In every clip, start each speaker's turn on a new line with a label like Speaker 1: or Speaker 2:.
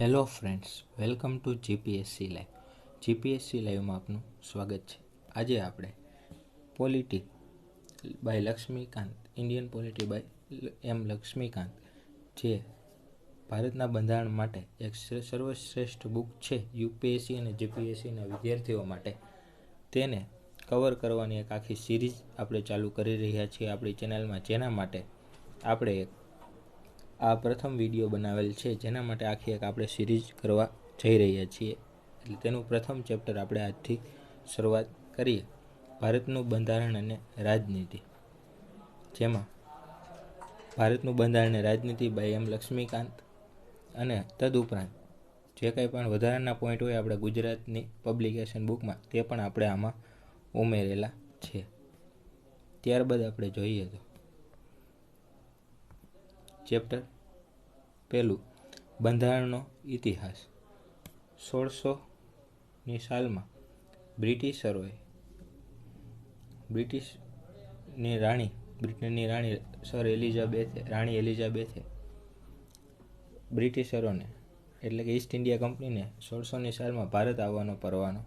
Speaker 1: Hello friends, welcome to GPSC live. GPSC લાઈવમાં આપનું સ્વાગત છે. આજે આપણે polity by Laxmikanth, Indian polity by M Laxmikanth, જે ભારતના બંધારણ માટે એક સર્વશ્રેષ્ઠ બુક છે, યુપીએસસી અને જીપીએસસીના વિદ્યાર્થીઓ માટે. તેને કવર કરવાની એક આખી સિરીઝ આપણે ચાલુ કરી રહ્યા છીએ આપણી ચેનલમાં, જેના માટે આપણે એક આ પ્રથમ વીડિયો બનાવેલ છે, જેના માટે આખી એક આપણે સિરીઝ કરવા જઈ રહ્યા છીએ. એટલે તેનું પ્રથમ ચેપ્ટર આપણે આજથી શરૂઆત કરીએ. ભારતનું બંધારણ અને રાજનીતિ. જેમાં ભારતનું બંધારણ અને રાજનીતિ બાય એમ લક્ષ્મીકાંત અને તદુપરાંત જે કંઈ પણ વધારાના પોઈન્ટ હોય આપણે ગુજરાતની પબ્લિકેશન બુકમાં તે પણ આપણે આમાં ઉમેરેલા છે. ત્યારબાદ આપણે જોઈએ તો ચેપ્ટર પહેલું, બંધારણનો ઇતિહાસ. સોળસોની સાલમાં બ્રિટિશરોએ બ્રિટિશની રાણી, બ્રિટનની રાણી સર એલિઝાબેથે, રાણી એલિઝાબેથે બ્રિટિશરોને, એટલે કે ઈસ્ટ ઇન્ડિયા કંપનીને સોળસોની સાલમાં ભારત આવવાનો પરવાનો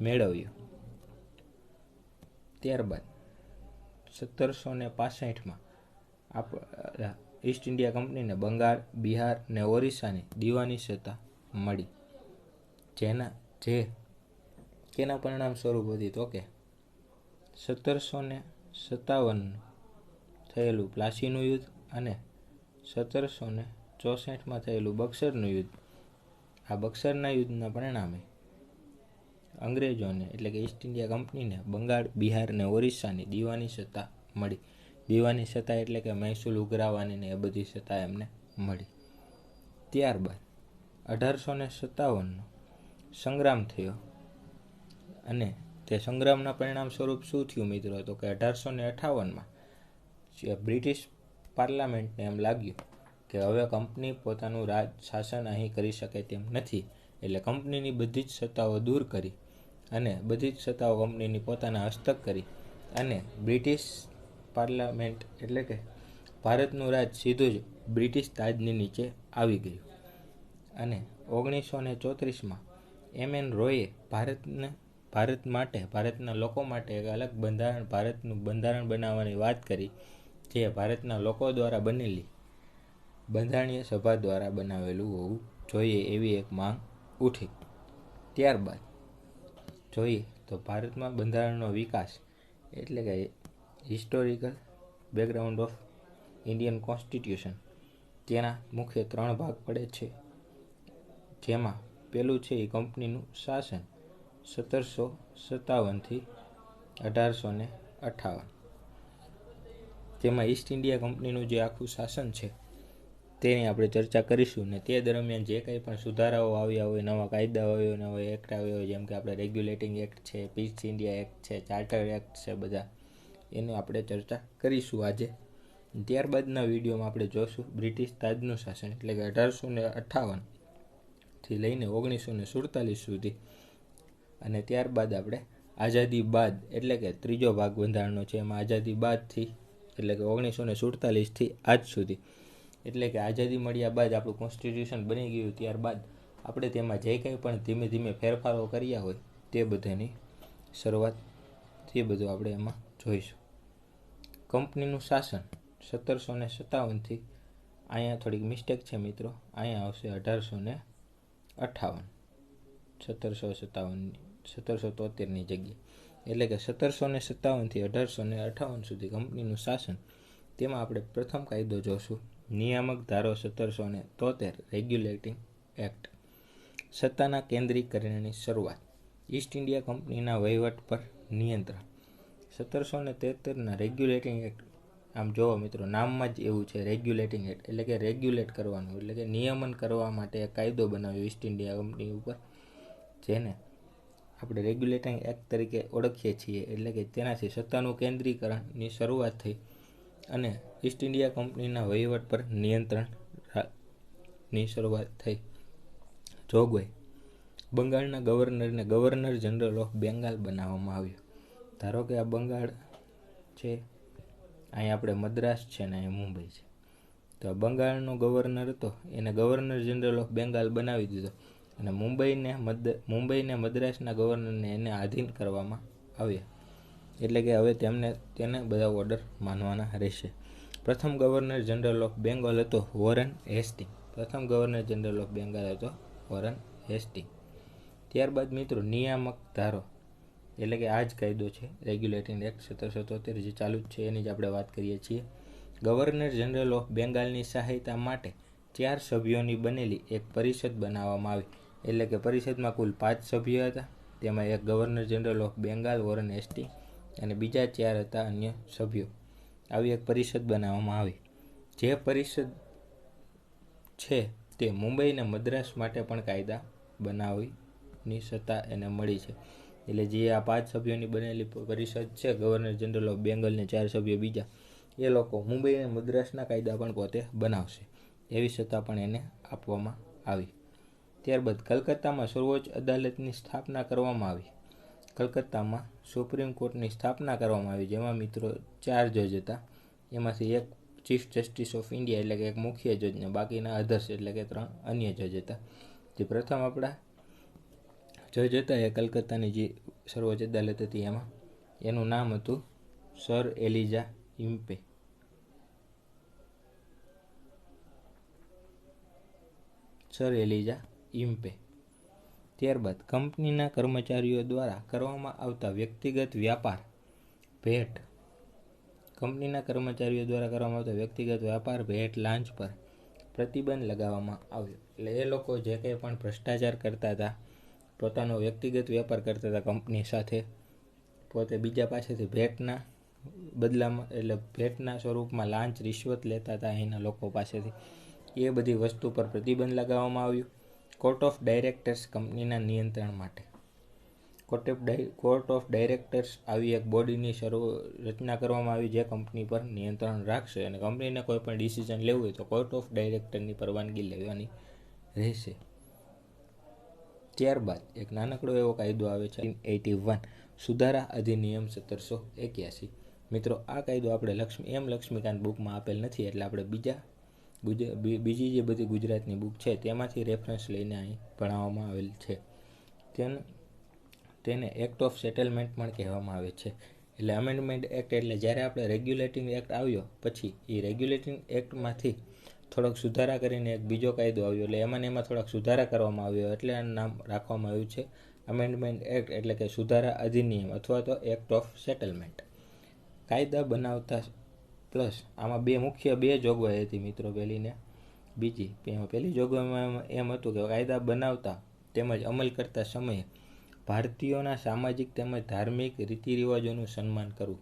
Speaker 1: મેળવ્યો. ત્યારબાદ સત્તરસો ને પાસઠમાં આપ ઈસ્ટ ઇન્ડિયા કંપનીને બંગાળ, બિહાર ને ઓરિસ્સાની દીવાની સત્તા મળી. જેના, જે, કેના પરિણામ સ્વરૂપ હતી તો કે સત્તરસો ને સત્તાવન થયેલું પ્લાસીનું યુદ્ધ અને સત્તરસો ને ચોસઠમાં થયેલું બક્સરનું યુદ્ધ. આ બક્સરના યુદ્ધના પરિણામે અંગ્રેજોને એટલે કે ઈસ્ટ ઇન્ડિયા કંપનીને બંગાળ, બિહાર ને ઓરિસ્સાની દીવાની સત્તા મળી. દીવાની સત્તા એટલે કે મહેસૂલ ઉઘરાવવાની ને એ બધી સત્તા એમને મળી. ત્યારબાદ અઢારસો ને સત્તાવનનો સંગ્રામ થયો. અને તે સંગ્રામના પરિણામ સ્વરૂપ શું થયું મિત્રો? તો કે અઢારસો ને અઠાવનમાં બ્રિટિશ પાર્લામેન્ટને એમ લાગ્યું કે હવે કંપની પોતાનું રાજ શાસન અહીં કરી શકે તેમ નથી. એટલે કંપનીની બધી જ સત્તાઓ દૂર કરી અને બધી જ સત્તાઓ કંપનીની પોતાના હસ્તક કરી અને બ્રિટિશ પાર્લામેન્ટ એટલે કે ભારતનું રાજ સીધું જ બ્રિટિશ તાજની નીચે આવી ગયું. અને ઓગણીસો ને ચોત્રીસમાં એમ એન રોયે ભારતને, ભારત માટે, ભારતના લોકો માટે એક અલગ બંધારણ, ભારતનું બંધારણ બનાવવાની વાત કરી, જે ભારતના લોકો દ્વારા બનેલી બંધારણીય સભા દ્વારા બનાવેલું હોવું જોઈએ એવી એક માંગ ઉઠી. ત્યારબાદ જોઈએ તો ભારતમાં બંધારણનો વિકાસ એટલે કે historical background of Indian constitution. તેના મુખ્ય ત્રણ ભાગ પડે છે, જેમાં પેલું છે એ કંપનીનું શાસન, સત્તરસો સત્તાવનથી અઢારસો ને અઠાવન. તેમાં ઈસ્ટ ઇન્ડિયા કંપનીનું જે આખું શાસન છે, તેની આપણે ચર્ચા કરીશું ને તે દરમિયાન જે કંઈ પણ સુધારાઓ આવ્યા હોય, નવા કાયદાઓ આવ્યા નવા એક્ટ આવ્યા હોય, જેમ કે આપણે રેગ્યુલેટિંગ એક્ટ છે પીસ ઇન્ડિયા એક્ટ છે ચાર્ટર એક્ટ છે, બધા એની આપણે ચર્ચા કરીશું આજે. ત્યારબાદના વિડીયોમાં આપણે જોશું બ્રિટિશ તાજનું શાસન, એટલે કે અઢારસો ને અઠાવનથી લઈને ઓગણીસો ને સુડતાલીસ સુધી. અને ત્યારબાદ આપણે આઝાદી બાદ, એટલે કે ત્રીજો ભાગ બંધારણનો છે, એમાં આઝાદી બાદથી એટલે કે ઓગણીસો ને સુડતાલીસથી આજ સુધી. એટલે કે આઝાદી મળ્યા બાદ આપણું કોન્સ્ટિટ્યુશન બની ગયું, ત્યારબાદ આપણે તેમાં જે કંઈ પણ ધીમે ધીમે ફેરફારો કર્યા હોય તે બધાની શરૂઆત, તે બધું આપણે એમાં જોઈશું. કંપનીનું શાસન સત્તરસો ને સત્તાવનથી અહીંયા થોડીક મિસ્ટેક છે મિત્રો. અહીંયા આવશે અઢારસો ને અઠાવન. સત્તરસો સત્તાવનની સત્તરસો તોતેરની જગ્યાએ એટલે કે સત્તરસો ને સત્તાવનથી અઢારસો ને અઠાવન સુધી કંપનીનું શાસન. તેમાં આપણે પ્રથમ કાયદો જોશું. નિયામક ધારો સત્તરસો ને તોતેર રેગ્યુલેટિંગ એક્ટ સત્તાના કેન્દ્રીકરણની શરૂઆત. ઈસ્ટ ઇન્ડિયા કંપનીના વહીવટ પર નિયંત્રણ. સત્તરસો ને તેતરના રેગ્યુલેટિંગ એક્ટ આમ જોવો મિત્રો, નામમાં જ એવું છે રેગ્યુલેટિંગ એક્ટ એટલે કે રેગ્યુલેટ કરવાનું, એટલે કે નિયમન કરવા માટે કાયદો બનાવ્યો ઈસ્ટ ઇન્ડિયા કંપની ઉપર, જેને આપણે રેગ્યુલેટિંગ એક્ટ તરીકે ઓળખીએ છીએ, એટલે કે તેનાથી સત્તાનું કેન્દ્રીકરણની શરૂઆત થઈ અને ઈસ્ટ ઇન્ડિયા કંપનીના વહીવટ પર નિયંત્રણની શરૂઆત થઈ. જોગવાઈ, બંગાળના ગવર્નરને ગવર્નર જનરલ ઓફ બેંગાલ બનાવવામાં આવ્યો. ધારો કે આ બંગાળ છે, અહીં આપણે મદ્રાસ છે ને અહીં મુંબઈ છે. તો બંગાળનો ગવર્નર હતો, એને ગવર્નર જનરલ ઓફ બેંગાલ બનાવી દીધો. અને મુંબઈને મદ મુંબઈને મદ્રાસના ગવર્નરને એને આધીન કરવામાં આવ્યા. એટલે કે હવે તેમને, તેને બધા ઓર્ડર માનવાના રહેશે. પ્રથમ ગવર્નર જનરલ ઓફ બેંગોલ હતો વોરન હેસ્ટિંગ પ્રથમ ગવર્નર જનરલ ઓફ બેંગાલ હતો વોરન હેસ્ટિંગ ત્યારબાદ મિત્રો નિયામક ધારો એટલે કે આ જ કાયદો છે રેગ્યુલેટિંગ એક્ટ સત્તરસો તોતેર જે ચાલુ જ છે, એની જ આપણે વાત કરીએ છીએ. ગવર્નર જનરલ ઓફ બેંગાલની સહાયતા માટે ચાર સભ્યોની બનેલી એક પરિષદ બનાવવામાં આવી. એટલે કે પરિષદમાં કુલ પાંચ સભ્યો હતા. તેમાં એક governor general of Bengal Warren ST અને બીજા ચાર હતા અન્ય સભ્યો. આવી એક પરિષદ બનાવવામાં આવી. જે પરિષદ છે તે મુંબઈ અને મદ્રાસ માટે પણ કાયદા બનાવીની સત્તા એને મળી છે. એટલે જે આ પાંચ સભ્યોની બનેલી પરિષદ છે ગવર્નર જનરલ ઓફ બેંગલને ચાર સભ્યો બીજા, એ લોકો મુંબઈ અને મદ્રાસના કાયદા પણ પોતે બનાવશે. એવી સત્તા પણ એને આપવામાં આવી. ત્યારબાદ કલકત્તામાં સર્વોચ્ચ અદાલતની સ્થાપના કરવામાં આવી. કલકત્તામાં સુપ્રીમ કોર્ટની સ્થાપના કરવામાં આવી, જેમાં મિત્રો ચાર જજ હતા. એમાંથી એક ચીફ જસ્ટિસ ઓફ ઇન્ડિયા એટલે કે એક મુખ્ય જજ ને બાકીના અધર્સ એટલે કે ત્રણ અન્ય જજ હતા. જે પ્રથમ આપણા જજ હતા એ કલકત્તાની જે સર્વોચ્ચ અદાલત હતી એમાં, એનું નામ હતું sir Elijah Impey. Sir Elijah Impey. ત્યારબાદ કંપનીના કર્મચારીઓ દ્વારા કરવામાં આવતા વ્યક્તિગત વ્યાપાર ભેટ. કંપનીના કર્મચારીઓ દ્વારા કરવામાં આવતા વ્યક્તિગત વ્યાપાર ભેટ લાંચ પર પ્રતિબંધ લગાવવામાં આવ્યો. એટલે એ લોકો જે કંઈ પણ ભ્રષ્ટાચાર કરતા હતા પોતાનો વ્યક્તિગત વેપાર કરતા હતા કંપની સાથે. પોતે બીજા પાસેથી ભેટના બદલામાં, એટલે ભેટના સ્વરૂપમાં લાંચ, રિશ્વત લેતા હતા અહીંના લોકો પાસેથી. એ બધી વસ્તુ પર પ્રતિબંધ લગાવવામાં આવ્યું. કોર્ટ ઓફ ડાયરેક્ટર્સ કંપનીના નિયંત્રણ માટે. Court of court of directors આવી એક બોડીની શરૂ, રચના કરવામાં આવી જે કંપની પર નિયંત્રણ રાખશે અને કંપનીને કોઈ પણ ડિસિઝન લેવું હોય તો કોર્ટ ઓફ ડાયરેક્ટરની પરવાનગી લેવાની રહેશે. ત્યારબાદ એક નાનકડો એવો કાયદો આવે છે. એટી વન સુધારા અધિનિયમ સત્તરસો એક્યાસી. મિત્રો, આ કાયદો આપણે લક્ષ્મી, એમ લક્ષ્મીકાંત બુકમાં આપેલ નથી, એટલે આપણે બીજા બીજી જે બધી ગુજરાતની બુક છે, તેમાંથી રેફરન્સ લઈને અહીં ભણાવવામાં આવેલ છે. તેને તેને એક્ટ ઓફ સેટલમેન્ટ પણ કહેવામાં આવે છે. એટલે અમેન્ડમેન્ટ એક્ટ એટલે જ્યારે આપણે રેગ્યુલેટિંગ એક્ટ આવ્યો, પછી એ રેગ્યુલેટિંગ એક્ટમાંથી થોડોક સુધારા કરીને એક બીજો કાયદો આવ્યો. એટલે એમાં એમાં થોડાક સુધારા કરવામાં આવ્યો એટલે આનું નામ રાખવામાં આવ્યું છે અમેન્ડમેન્ટ એક્ટ એટલે કે સુધારા અધિનિયમ અથવા તો એક્ટ ઓફ સેટલમેન્ટ કાયદા બનાવતા પ્લસ આમાં બે મુખ્ય બે જોગવાઈ હતી મિત્રો પહેલીને. બીજી પહેલી જોગવાઈમાં એમ હતું કે કાયદા બનાવતા તેમજ અમલ કરતા સમયે ભારતીયોના સામાજિક તેમજ ધાર્મિક રીતિ રિવાજોનું સન્માન કરવું.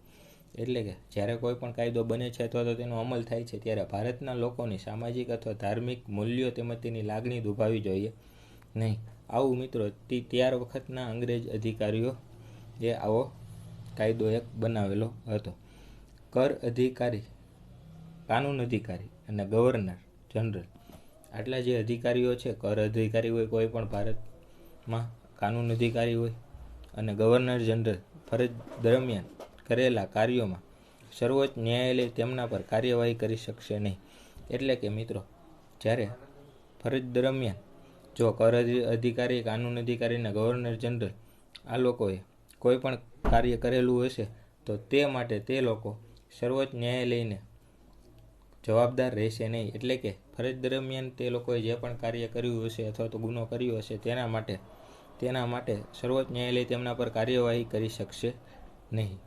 Speaker 1: એટલે કે જ્યારે કોઈ પણ કાયદો બને છે અથવા તો તેનો અમલ થાય છે, ત્યારે ભારતના લોકોની સામાજિક અથવા ધાર્મિક મૂલ્યો તેમજ તેની લાગણી દુભાવી જોઈએ. નહીં. આવું મિત્રો, તે ત્યાર વખતના અંગ્રેજ અધિકારીઓ એ આવો કાયદો એક બનાવેલો હતો. કર અધિકારી, કાનૂન અધિકારી અને ગવર્નર જનરલ. આટલા જે અધિકારીઓ છે, કર અધિકારી હોય, કોઈ પણ ભારતમાં કાનૂન અધિકારી હોય અને ગવર્નર જનરલ ફરજ દરમિયાન કરેલા કાર્યોમાં સર્વોચ્ચ ન્યાયાલય તેમના પર કાર્યવાહી કરી શકશે નહીં. એટલે કે મિત્રો, જ્યારે ફરજ દરમિયાન જો કર અધિકારી, કાનૂન અધિકારીના ગવર્નર જનરલ આ લોકોએ કોઈ પણ કાર્ય કરેલું હશે, તો તે માટે તે લોકો સર્વોચ્ચ ન્યાયાલયને જવાબદાર રહેશે નહીં. એટલે કે ફરજ દરમિયાન તે લોકોએ જે પણ કાર્ય કર્યું હશે અથવા તો ગુનો કર્યો હશે, તેના માટે તેના માટે સર્વોચ્ચ ન્યાયાલય તેમના પર કાર્યવાહી કરી શકશે નહીં.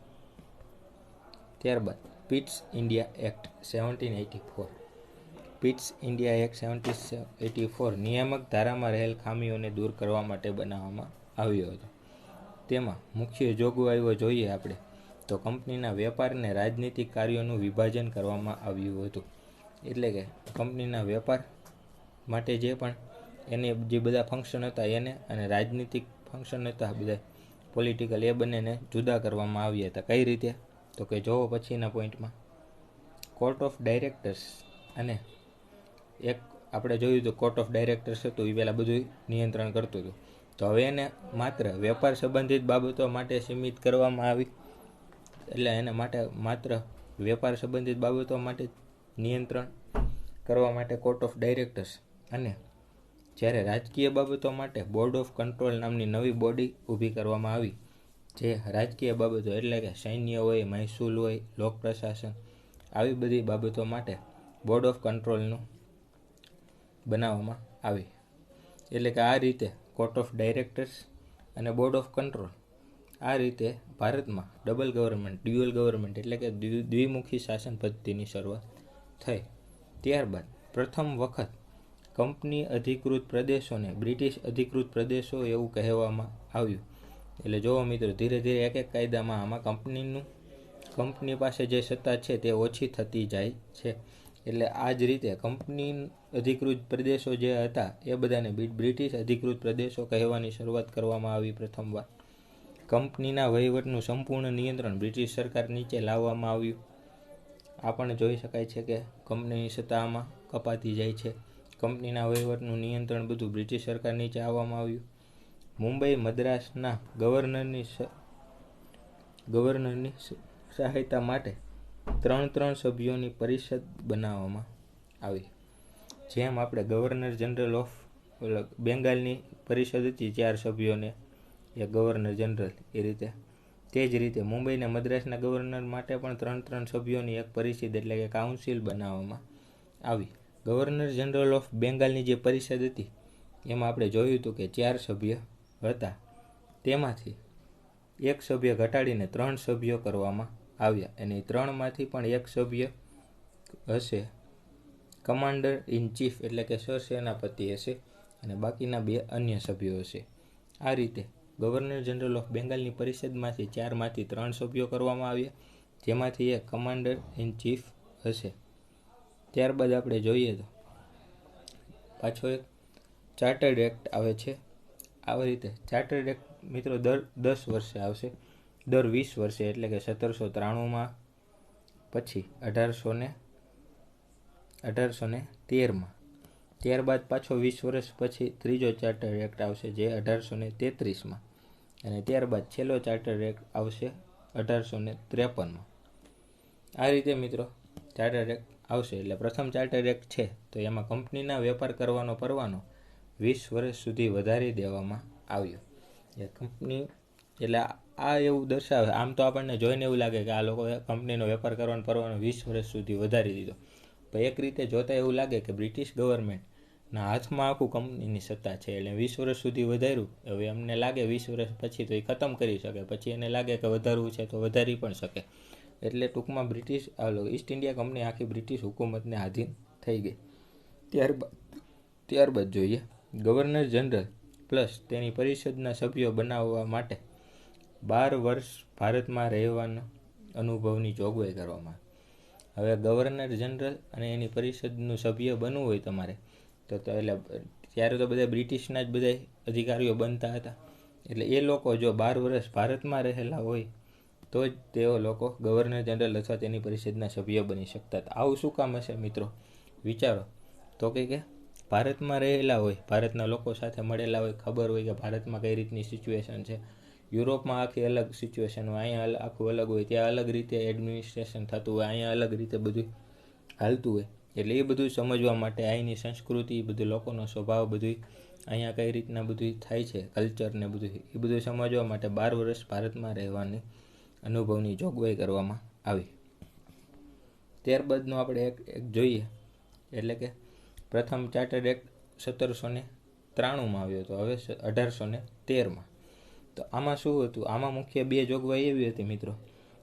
Speaker 1: ત્યારબાદ Pitt's India act seventeen eighty four Pitt's India act seventy eighty four નિયામક ધારામાં રહેલ ખામીઓને દૂર કરવા માટે બનાવવામાં આવ્યો હતો. તેમાં મુખ્ય જોગવાઈઓ જોઈએ આપણે. તો કંપનીના વેપાર અને રાજનીતિક કાર્યોનું વિભાજન કરવામાં આવ્યું હતું. એટલે કે કંપનીના વેપાર માટે જે પણ એને જે બધા ફંક્શન હતા એને અને રાજનીતિક ફંક્શન હતા બધા પોલિટિકલ એ બંનેને જુદા કરવામાં આવ્યા હતા. કઈ રીતે? તો કે જોવો પછીના પોઈન્ટમાં. કોર્ટ ઓફ ડાયરેક્ટર્સ અને એક આપણે જોયું તો કોર્ટ ઓફ ડાયરેક્ટર્સ હતું એ પહેલાં બધું નિયંત્રણ કરતું હતું. તો હવે એને માત્ર વેપાર સંબંધિત બાબતો માટે સીમિત કરવામાં આવી. એટલે એને માટે માત્ર વેપાર સંબંધિત બાબતો માટે નિયંત્રણ કરવા માટે કોર્ટ ઓફ ડાયરેક્ટર્સ અને જ્યારે રાજકીય બાબતો માટે બોર્ડ ઓફ કંટ્રોલ નામની નવી બોડી ઊભી કરવામાં આવી. જે રાજકીય બાબતો એટલે કે સૈન્ય હોય, મહેસૂલ હોય, લોક પ્રશાસન, આવી બધી બાબતો માટે બોર્ડ ઓફ કંટ્રોલનું બનાવવામાં આવી. એટલે કે આ રીતે કોર્ટ ઓફ ડાયરેક્ટર્સ અને બોર્ડ ઓફ કંટ્રોલ આ રીતે ભારતમાં ડબલ ગવર્મેન્ટ ડ્યુઅલ ગવર્મેન્ટ એટલે કે દ્વિ- દ્વિમુખી શાસન પદ્ધતિની શરૂઆત થઈ. ત્યારબાદ પ્રથમ વખત કંપની અધિકૃત પ્રદેશોને બ્રિટિશ અધિકૃત પ્રદેશો એવું કહેવામાં આવ્યું. એટલે જોવો મિત્રો, ધીરે ધીરે એક એક કાયદામાં આમાં કંપનીનું, કંપની પાસે જે સત્તા છે તે ઓછી થતી જાય છે. એટલે આ જ રીતે કંપની અધિકૃત પ્રદેશો જે હતા એ બધાને બ્રિટિશ અધિકૃત પ્રદેશો કહેવાની શરૂઆત કરવામાં આવી પ્રથમવાર. કંપનીના વહીવટનું સંપૂર્ણ નિયંત્રણ બ્રિટિશ સરકાર નીચે લાવવામાં આવ્યું. આ પણ જોઈ શકાય છે કે કંપનીની સત્તામાં કપાતી જાય છે. કંપનીના વહીવટનું નિયંત્રણ બધું બ્રિટિશ સરકાર નીચે આવવામાં આવ્યું. મુંબઈ મદ્રાસના ગવર્નરની ગવર્નરની સહાયતા માટે ત્રણ ત્રણ સભ્યોની પરિષદ બનાવવામાં આવી. જેમ આપણે ગવર્નર જનરલ ઓફ બેંગાલની પરિષદ હતી ચાર સભ્યોને એ ગવર્નર જનરલ એ રીતે, તે જ રીતે મુંબઈ અને મદ્રાસના ગવર્નર માટે પણ ત્રણ ત્રણ સભ્યોની એક પરિષદ એટલે કે કાઉન્સિલ બનાવવામાં આવી. ગવર્નર જનરલ ઓફ બેંગાલની જે પરિષદ હતી, એમાં આપણે જોયું હતું કે ચાર સભ્ય હતા. તેમાંથી એક સભ્ય ઘટાડીને ત્રણ સભ્યો કરવામાં આવ્યા. અને ત્રણમાંથી પણ એક સભ્ય હશે. કમાન્ડર ઇન ચીફ એટલે કે સરસેનાપતિ હશે અને બાકીના બે અન્ય સભ્યો હશે. આ રીતે ગવર્નર જનરલ ઓફ બેંગાલની પરિષદમાંથી ચારમાંથી ત્રણ સભ્યો કરવામાં આવ્યા, જેમાંથી એક કમાન્ડર ઇન ચીફ હશે. ત્યારબાદ આપણે જોઈએ તો પાછો એક ચાર્ટર્ડ એક્ટ આવે છે. આવી રીતે ચાર્ટર્ડ એક્ટ મિત્રો દર, દસ વર્ષે આવશે. દર વીસ વર્ષે એટલે કે સત્તરસો ત્રાણુંમાં પછી અઢારસો ને અઢારસો ને તેરમાં. ત્યારબાદ પાછો વીસ વર્ષ પછી ત્રીજો ચાર્ટર એક્ટ આવશે જે અઢારસો ને તેત્રીસમાં. અને ત્યારબાદ છેલ્લો ચાર્ટર એક્ટ આવશે અઢારસો ને ત્રેપનમાં. આ રીતે મિત્રો ચાર્ટર એક્ટ આવશે એટલે પ્રથમ ચાર્ટર એક્ટ છે. તો એમાં કંપનીના વેપાર કરવાનો પરવાનો વીસ વર્ષ સુધી વધારી દેવામાં આવ્યું. એ કંપની એટલે આ એવું દર્શાવે, આમ તો આપણને જોઈને એવું લાગે કે આ લોકોએ કંપનીનો વેપાર કરવાનો પરવાનો વીસ વર્ષ સુધી વધારી દીધો. પણ એક રીતે જોતાં એવું લાગે કે બ્રિટિશ ગવર્મેન્ટના હાથમાં આખું કંપનીની સત્તા છે. એટલે વીસ વર્ષ સુધી વધાર્યું. હવે એમને લાગે વીસ વર્ષ પછી તો એ ખતમ કરી શકે. પછી એને લાગે કે વધારવું છે તો વધારી પણ શકે. એટલે ટૂંકમાં બ્રિટિશ ઈસ્ટ ઇન્ડિયા કંપની આખી બ્રિટિશ હુકુમતને આધીન થઈ ગઈ. ત્યારબાદ ત્યારબાદ જોઈએ. ગવર્નર જનરલ પ્લસ તેની પરિષદના સભ્યો બનાવવા માટે બાર વર્ષ ભારતમાં રહેવાના અનુભવની જોગવાઈ કરવામાં હવે ગવર્નર જનરલ અને એની પરિષદનું સભ્ય બનવું હોય તમારે, તો એટલે ત્યારે તો બધા બ્રિટિશના જ બધા અધિકારીઓ બનતા હતા. એટલે એ લોકો જો બાર વર્ષ ભારતમાં રહેલા હોય, તો જ તેઓ લોકો ગવર્નર જનરલ અથવા તેની પરિષદના સભ્ય બની શકતા હતા. આવું શું કામ હશે મિત્રો? વિચારો. તો કે ભારતમાં રહેલા હોય, ભારતના લોકો સાથે મળેલા હોય, ખબર હોય કે ભારતમાં કઈ રીતની સિચ્યુએશન છે. યુરોપમાં આખી અલગ સિચ્યુએશન હોય, અહીંયા આખું અલગ હોય, ત્યાં અલગ રીતે એડમિનિસ્ટ્રેશન થતું હોય, અહીંયા અલગ રીતે બધું હાલતું હોય. એટલે એ બધું સમજવા માટે અહીંની સંસ્કૃતિ બધું લોકોનો સ્વભાવ બધું અહીંયા કઈ રીતના બધું થાય છે કલ્ચર ને બધું એ બધું સમજવા માટે બાર વર્ષ ભારતમાં રહેવાની અનુભવની જોગવાઈ કરવામાં આવી. ત્યારબાદનું આપણે એક એક જોઈએ. એટલે કે પ્રથમ ચાર્ટર્ડ એક્ટ સત્તરસો ને ત્રાણુંમાં આવ્યો હતો, હવે અઢારસો ને તેરમાં. તો આમાં શું હતું? આમાં મુખ્ય બે જોગવાઈ એવી હતી મિત્રો.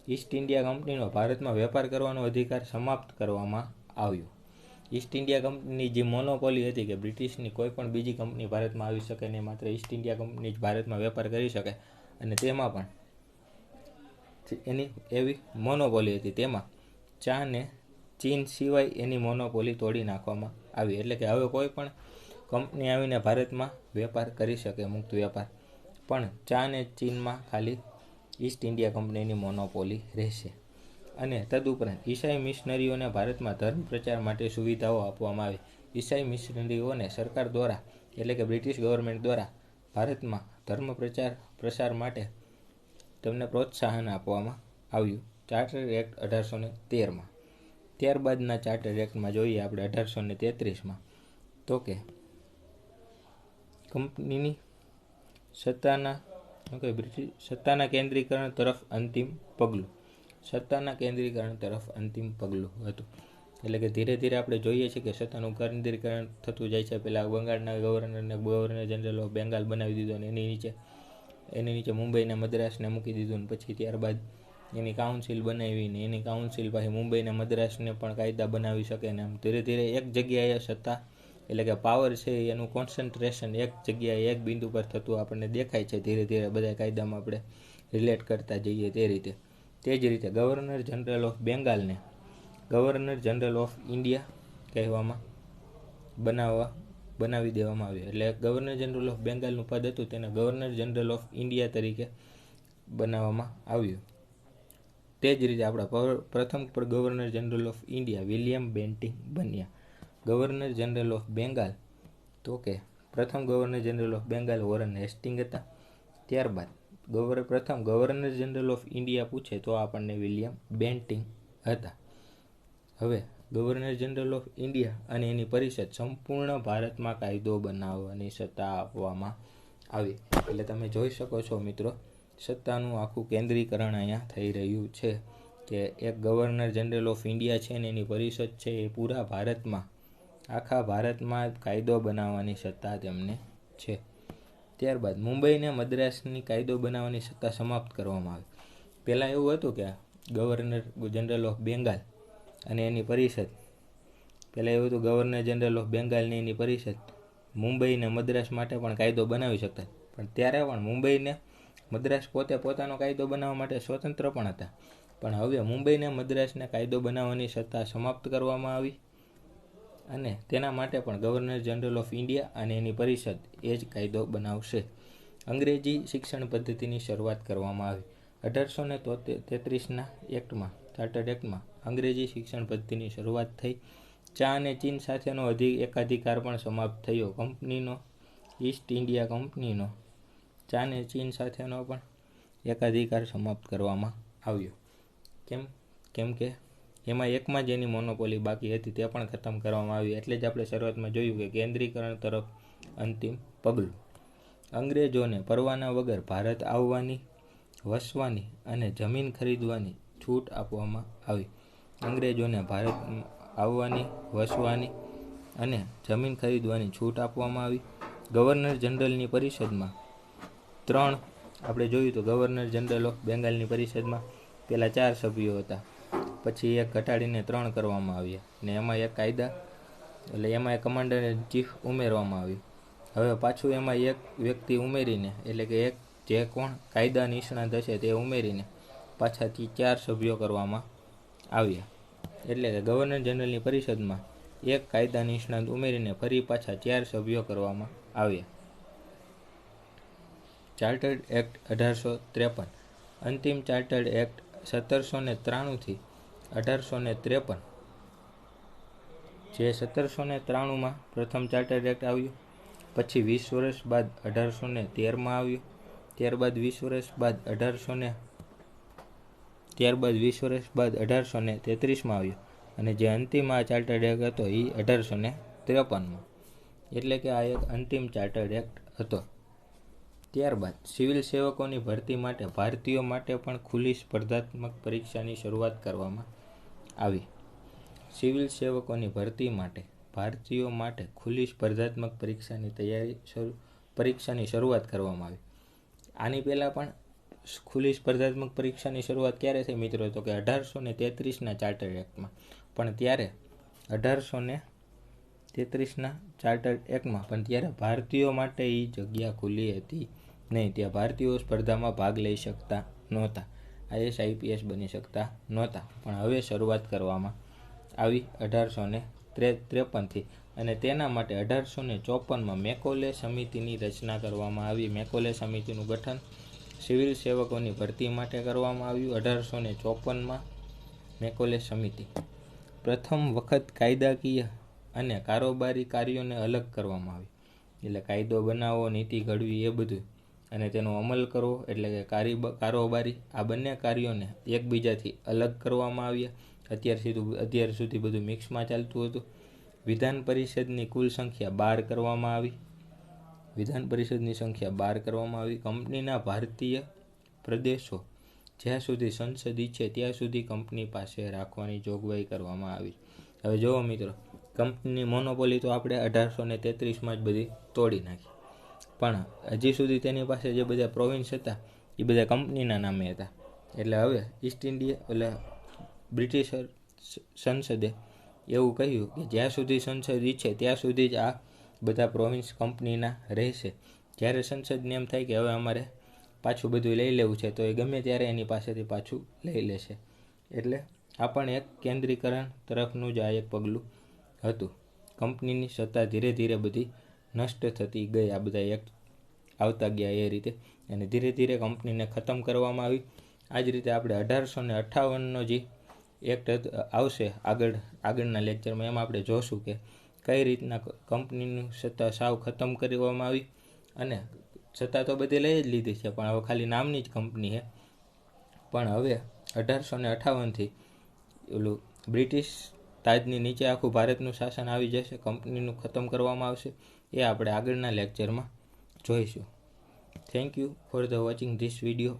Speaker 1: ઈસ્ટ ઇન્ડિયા કંપનીનો ભારતમાં વેપાર કરવાનો અધિકાર સમાપ્ત કરવામાં આવ્યો. ઈસ્ટ ઇન્ડિયા કંપનીની જે મોનોપોલી હતી કે બ્રિટિશની કોઈ પણ બીજી કંપની ભારતમાં આવી શકે નહીં, માત્ર ઈસ્ટ ઇન્ડિયા કંપની જ ભારતમાં વેપાર કરી શકે. અને તેમાં પણ એની એવી મોનોપોલી હતી. તેમાં ચા ને ચીન સિવાય એની મોનોપોલી તોડી નાખવામાં આવી. એટલે કે હવે કોઈ પણ કંપની આવીને ભારતમાં વેપાર કરી શકે, મુક્ત વેપાર. પણ ચા ને ચીનમાં ખાલી ઈસ્ટ ઇન્ડિયા કંપનીની મોનોપોલી રહેશે. અને તદુપરાંત ઈસાઈ મિશનરીઓને ભારતમાં ધર્મ પ્રચાર માટે સુવિધાઓ આપવામાં આવી. ઈસાઈ મિશનરીઓને સરકાર દ્વારા, એટલે કે બ્રિટિશ ગવર્મેન્ટ દ્વારા ભારતમાં ધર્મ પ્રચાર, પ્રસાર માટે તેમને પ્રોત્સાહન આપવામાં આવ્યું. ચાર્ટર એક્ટ અઢારસો ને તેરમાં. ત્યારબાદના ચાર્ટર એક્ટમાં જોઈએ આપણે અઢારસો ને તેત્રીસમાં. તો કે કંપનીની સત્તાના કહે બ્રિટિશ, સત્તાના કેન્દ્રીકરણ તરફ અંતિમ પગલું. સત્તાના કેન્દ્રીકરણ તરફ અંતિમ પગલું હતું. એટલે કે ધીરે ધીરે આપણે જોઈએ છીએ કે સત્તાનું કેન્દ્રીકરણ થતું જાય છે. પહેલાં બંગાળના ગવર્નરને ગવર્નર જનરલ ઓફ બેંગાલ બનાવી દીધો અને એની નીચે એની નીચે મુંબઈને મદ્રાસને મૂકી દીધું અને પછી ત્યારબાદ એની કાઉન્સિલ બનાવીને, એની કાઉન્સિલ પાછી મુંબઈને મદ્રાસને પણ કાયદા બનાવી શકે ને આમ ધીરે ધીરે એક જગ્યાએ સત્તા એટલે કે પાવર છે એનું કોન્સન્ટ્રેશન એક જગ્યાએ એક બિંદુ પર થતું આપણને દેખાય છે ધીરે ધીરે બધા કાયદામાં આપણે રિલેટ કરતા જઈએ તે રીતે. તે જ રીતે ગવર્નર જનરલ ઓફ બેંગાલને ગવર્નર જનરલ ઓફ ઇન્ડિયા કહેવામાં બનાવવા, બનાવી દેવામાં આવ્યું. એટલે ગવર્નર જનરલ ઓફ બેંગાલનું પદ હતું તેને ગવર્નર જનરલ ઓફ ઇન્ડિયા તરીકે બનાવવામાં આવ્યું. તે જ રીતે આપણા પ્રથમ પર governor general of India William Bentinck બન્યા. ગવર્નર જનરલ ઓફ બેંગાલ, તો કે પ્રથમ governor general of Bengal Warren Hasting હતા. ત્યારબાદ ગવર્નર પ્રથમ ગવર્નર જનરલ ઓફ ઇન્ડિયા પૂછે તો આપણને વિલિયમ બેન્ટિંગ હતા. હવે ગવર્નર જનરલ ઓફ ઇન્ડિયા અને એની પરિષદ સંપૂર્ણ ભારતમાં કાયદો બનાવવાની સત્તા આપવામાં આવી. એટલે તમે જોઈ શકો છો મિત્રો સત્તાનું આખું કેન્દ્રીકરણ અહીંયા થઈ રહ્યું છે કે એક ગવર્નર જનરલ ઓફ ઇન્ડિયા છે ને એની પરિષદ છે એ પૂરા ભારતમાં, આખા ભારતમાં કાયદો બનાવવાની સત્તા તેમને છે. ત્યારબાદ મુંબઈને મદ્રાસની કાયદો બનાવવાની સત્તા સમાપ્ત કરવામાં આવી. પહેલાં એવું હતું કે ગવર્નર જનરલ ઓફ બેંગાલ અને એની પરિષદ, પહેલાં એવું હતું ગવર્નર જનરલ ઓફ બેંગાલની એની પરિષદ મુંબઈને મદ્રાસ માટે પણ કાયદો બનાવી શકતા પણ ત્યારે પણ મુંબઈને મદ્રાસ પોતે પોતાનો કાયદો બનાવવા માટે સ્વતંત્ર પણ હતા. પણ હવે મુંબઈને મદ્રાસને કાયદો બનાવવાની સત્તા સમાપ્ત કરવામાં આવી અને તેના માટે પણ ગવર્નર જનરલ ઓફ ઇન્ડિયા અને એની પરિષદ એ જ કાયદો બનાવશે. અંગ્રેજી શિક્ષણ પદ્ધતિની શરૂઆત કરવામાં આવી. અઢારસો ને તેત્રીસના એક્ટમાં ચાર્ટર્ડ એક્ટમાં અંગ્રેજી શિક્ષણ પદ્ધતિની શરૂઆત થઈ. ચા અને ચીન સાથેનો અધિક એકાધિકાર પણ સમાપ્ત થયો. કંપનીનો ઈસ્ટ ઇન્ડિયા કંપનીનો ચા અને ચીન સાથેનો પણ એકાધિકાર સમાપ્ત કરવામાં આવ્યો. કેમ? કેમ કે એમાં એકમાં જ એની મોનોપોલી બાકી હતી, તે પણ ખતમ કરવામાં આવી. એટલે જ આપણે શરૂઆતમાં જોયું કે કેન્દ્રીકરણ તરફ અંતિમ પગલું. અંગ્રેજોને પરવાના વગર ભારત આવવાની, વસવાની અને જમીન ખરીદવાની છૂટ આપવામાં આવી. અંગ્રેજોને ભારત આવવાની, વસવાની અને જમીન ખરીદવાની છૂટ આપવામાં આવી. ગવર્નર જનરલની પરિષદમાં ત્રણ. આપણે જોયું તો ગવર્નર જનરલ ઓફ બેંગાલની પરિષદમાં પહેલાં ચાર સભ્યો હતા. પછી એક ઘટાડીને ત્રણ કરવામાં આવ્યા ને એમાં એક કાયદા, એટલે એમાં એક કમાન્ડર ચીફ ઉમેરવામાં આવ્યું. હવે પાછું એમાં એક વ્યક્તિ ઉમેરીને, એટલે કે એક જે કોણ કાયદા નિષ્ણાત હશે તે ઉમેરીને પાછાથી ચાર સભ્યો કરવામાં આવ્યા. એટલે કે ગવર્નર જનરલની પરિષદમાં એક કાયદા નિષ્ણાત ઉમેરીને ફરી પાછા ચાર સભ્યો કરવામાં આવ્યા. ચાર્ટર્ડ એક્ટ અઢારસો ત્રેપન. અંતિમ ચાર્ટર્ડ એક્ટ સત્તરસો ને ત્રાણુંથી અઢારસો ને ત્રેપન. જે સત્તરસો ને ત્રાણુંમાં પ્રથમ ચાર્ટર્ડ એક્ટ આવ્યું, પછી વીસ વર્ષ બાદ અઢારસો ને તેરમાં આવ્યું, ત્યારબાદ વીસ વર્ષ બાદ અઢારસો ને, ત્યારબાદ વીસ વર્ષ બાદ અઢારસો ને તેત્રીસમાં આવ્યું અને જે અંતિમ આ ચાર્ટર્ડ એક્ટ હતો એ અઢારસો ને ત્રેપનમાં. એટલે કે આ એક અંતિમ ચાર્ટર્ડ એક્ટ હતો. ત્યારબાદ સિવિલ સેવકોની ભરતી માટે ભારતીયો માટે પણ ખુલ્લી સ્પર્ધાત્મક પરીક્ષાની શરૂઆત કરવામાં આવી. સિવિલ સેવકોની ભરતી માટે ભારતીયો માટે ખુલ્લી સ્પર્ધાત્મક પરીક્ષાની તૈયારી પરીક્ષાની શરૂઆત કરવામાં આવી. આની પહેલાં પણ ખુલ્લી સ્પર્ધાત્મક પરીક્ષાની શરૂઆત ક્યારે થઈ મિત્રો? તો કે અઢારસો ને તેત્રીસના ચાર્ટર એક્ટમાં. પણ ત્યારે અઢારસો ને તેત્રીસના ચાર્ટર એક્ટમાં પણ ત્યારે ભારતીયો માટે એ જગ્યા ખુલ્લી હતી. નહીં, ત્યાં ભારતીયો સ્પર્ધામાં ભાગ લઈ શકતા નહોતા. આઈએસ આઈપીએસ બની શકતા નહોતા. પણ હવે શરૂઆત કરવામાં આવી અઢારસો ને ત્રે, ત્રેપનથી અને તેના માટે અઢારસો ને ચોપનમાં મેકોલે સમિતિની રચના કરવામાં આવી. મેકોલે સમિતિનું ગઠન સિવિલ સેવકોની ભરતી માટે કરવામાં આવ્યું. અઢારસો ને ચોપનમાં મેકોલે સમિતિ પ્રથમ વખત કાયદાકીય અને કારોબારી કાર્યોને અલગ કરવામાં આવી. એટલે કાયદો બનાવવો નીતિ ઘડવી એ બધું અને તેનો અમલ કરવો એટલે કે કારોબારી આ બંને કાર્યોને એકબીજાથી અલગ કરવામાં આવ્યા. અત્યાર સુધી અત્યાર સુધી બધું મિક્સમાં ચાલતું હતું. વિધાન પરિષદની કુલ સંખ્યા બાર કરવામાં આવી. વિધાન પરિષદની સંખ્યા બાર કરવામાં આવી. કંપનીના ભારતીય પ્રદેશો જ્યાં સુધી સંસદ ઈચ્છે ત્યાં સુધી કંપની પાસે રાખવાની જોગવાઈ કરવામાં આવી. હવે જુઓ મિત્રો, કંપનીની મોનોપોલી તો આપણે અઢારસો ને તેત્રીસમાં જ બધી તોડી નાખી. પણ હજી સુધી તેની પાસે જે બધા પ્રોવિન્સ હતા, એ બધા કંપનીના નામે હતા. એટલે હવે ઈસ્ટ ઇન્ડિયા એટલે બ્રિટિશ સંસદે એવું કહ્યું કે જ્યાં સુધી સંસદ ઈચ્છે ત્યાં સુધી જ આ બધા પ્રોવિન્સ કંપનીના રહેશે. જ્યારે સંસદને એમ થાય કે હવે અમારે પાછું બધું લઈ લેવું છે, તો એ ગમે ત્યારે એની પાસેથી પાછું લઈ લેશે. એટલે આ પણ એક કેન્દ્રીકરણ તરફનું જ આ એક પગલું હતું. કંપનીની સત્તા ધીરે ધીરે બધી નષ્ટ થતી ગઈ આ બધા એક આવતા ગયા એ રીતે. અને ધીરે ધીરે કંપનીને ખતમ કરવામાં આવી. આ જ રીતે આપણે અઢારસો ને અઠ્ઠાવનનો જે એક્ટ આવશે આગળ, આગળના લેક્ચરમાં એમાં આપણે જોશું કે કઈ રીતના કંપનીનું સત્તા સાવ ખતમ કરવામાં આવી. અને સત્તા તો બધી લઈ જ લીધી છે, પણ હવે ખાલી નામની જ કંપની છે. પણ હવે અઢારસો ને અઠ્ઠાવનથી ઓલું બ્રિટિશ તાજની નીચે આખું ભારતનું શાસન આવી જશે, કંપનીનું ખતમ કરવામાં આવશે. એ આપણે આગળના લેક્ચરમાં જોઈશું. Thank you for the watching this video